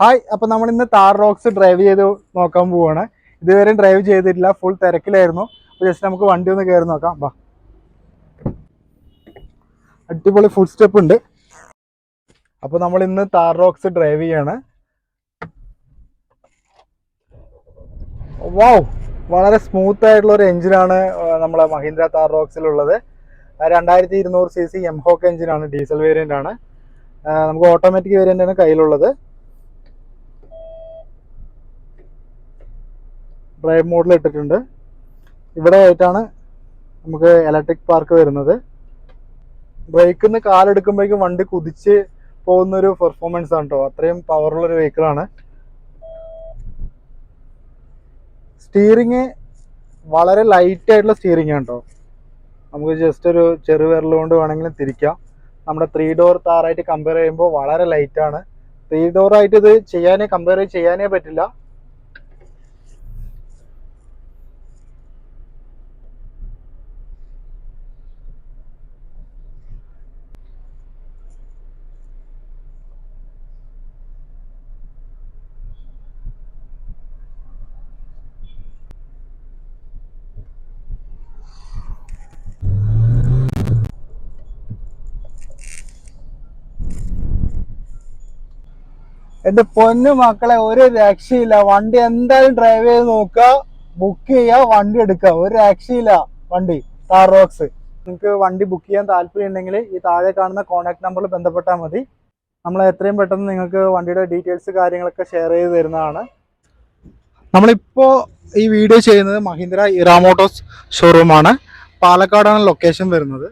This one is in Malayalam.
ഹായ് അപ്പൊ നമ്മൾ ഇന്ന് താർ റോക്സ് ഡ്രൈവ് ചെയ്ത് നോക്കാൻ പോവാണ്. ഇതുവരെ ഡ്രൈവ് ചെയ്തിട്ടില്ല ഫുൾ തിരക്കിലായിരുന്നു. അപ്പൊ ജസ്റ്റ് നമുക്ക് വണ്ടി ഒന്ന് കയറി നോക്കാം. വാ. അടിപൊളി ഫുൾ സ്റ്റെപ്പ് ഉണ്ട്. അപ്പൊ നമ്മൾ ഇന്ന് താർ റോക്സ് ഡ്രൈവ് ചെയ്യാണ്. വാവ് വളരെ സ്മൂത്ത് ആയിട്ടുള്ള ഒരു എഞ്ചിനാണ് നമ്മളെ മഹീന്ദ്ര താർ റോക്സിലുള്ളത് രണ്ടായിരത്തി ഇരുന്നൂറ് സി സി എംഹോക്ക് എഞ്ചിനാണ് ഡീസൽ വേരിയന്റ് ആണ്. നമുക്ക് ഓട്ടോമാറ്റിക് വേരിയന്റ് ആണ് കയ്യിലുള്ളത്. ഡ്രൈവ് മോഡിൽ ഇട്ടിട്ടുണ്ട്. ഇവിടെ ആയിട്ടാണ് നമുക്ക് ഇലക്ട്രിക് പാർക്ക് വരുന്നത്. ബ്രേക്കിൽ നിന്ന് കാലെടുക്കുമ്പോഴേക്കും വണ്ടി കുതിച്ച് പോകുന്നൊരു പെർഫോമൻസ് ആണ് കേട്ടോ അത്രയും പവറുള്ള ഒരു വെഹിക്കിളാണ് സ്റ്റീറിങ് വളരെ ലൈറ്റ് ആയിട്ടുള്ള സ്റ്റിയറിംഗ് ആണ് കേട്ടോ നമുക്ക് ജസ്റ്റ് ഒരു ചെറു വിരൽ കൊണ്ട് വേണമെങ്കിലും തിരിക്കാം. നമ്മുടെ ത്രീ ഡോർ താറായിട്ട് കമ്പയർ ചെയ്യുമ്പോൾ വളരെ ലൈറ്റ് ആണ്. ത്രീ ഡോറായിട്ട് ഇത് ചെയ്യാനേ കമ്പയർ ചെയ്യാനേ പറ്റില്ല. എന്റെ പൊന്നു മക്കളെ ഒരു രക്ഷയില്ല. വണ്ടി എന്തായാലും ഡ്രൈവ് ചെയ്ത് നോക്ക ബുക്ക് ചെയ്യാ വണ്ടി എടുക്കുക. ഒരു രക്ഷയില്ല വണ്ടി താർ റോക്സ് നിങ്ങൾക്ക് വണ്ടി ബുക്ക് ചെയ്യാൻ താല്പര്യം ഉണ്ടെങ്കിൽ ഈ താഴെ കാണുന്ന കോൺടാക്ട് നമ്പറിൽ ബന്ധപ്പെട്ടാൽ മതി. നമ്മൾ എത്രയും പെട്ടെന്ന് നിങ്ങൾക്ക് വണ്ടിയുടെ ഡീറ്റെയിൽസ് കാര്യങ്ങളൊക്കെ ഷെയർ ചെയ്ത് തരുന്നതാണ്. നമ്മളിപ്പോ ഈ വീഡിയോ ചെയ്യുന്നത് മഹീന്ദ്ര ഇറാമോട്ടോസ് ഷോറൂമാണ് പാലക്കാടാണ് ലൊക്കേഷൻ വരുന്നത്.